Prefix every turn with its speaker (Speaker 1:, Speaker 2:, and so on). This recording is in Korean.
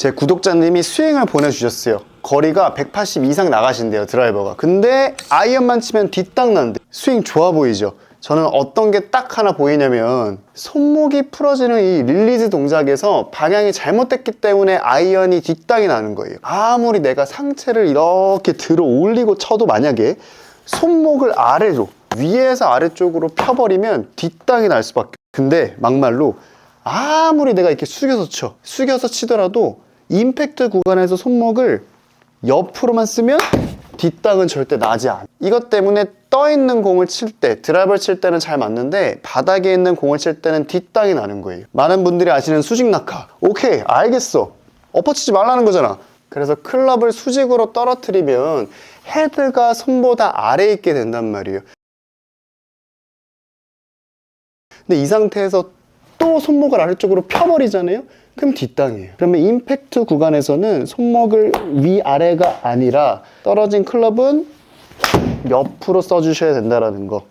Speaker 1: 제 구독자님이 스윙을 보내주셨어요. 거리가 180 이상 나가신대요, 드라이버가. 근데 아이언만 치면 뒷땅 난대. 스윙 좋아 보이죠? 저는 어떤 게 딱 하나 보이냐면 손목이 풀어지는 이 릴리즈 동작에서 방향이 잘못됐기 때문에 아이언이 뒷땅이 나는 거예요. 아무리 내가 상체를 이렇게 들어 올리고 쳐도 만약에 손목을 아래로 위에서 아래쪽으로 펴버리면 뒷땅이 날 수밖에. 근데 막말로 아무리 내가 이렇게 숙여서 쳐, 숙여서 치더라도 임팩트 구간에서 손목을 옆으로만 쓰면 뒷땅은 절대 나지 않아. 이것 때문에 떠 있는 공을 칠 때, 드라이버를 칠 때는 잘 맞는데 바닥에 있는 공을 칠 때는 뒷땅이 나는 거예요. 많은 분들이 아시는 수직 낙하. 오케이, 알겠어. 엎어치지 말라는 거잖아. 그래서 클럽을 수직으로 떨어뜨리면 헤드가 손보다 아래에 있게 된단 말이에요. 근데 이 상태에서 또 손목을 아래쪽으로 펴버리잖아요? 그럼 뒷땅이에요. 그러면 임팩트 구간에서는 손목을 위아래가 아니라 떨어진 클럽은 옆으로 써주셔야 된다라는 거.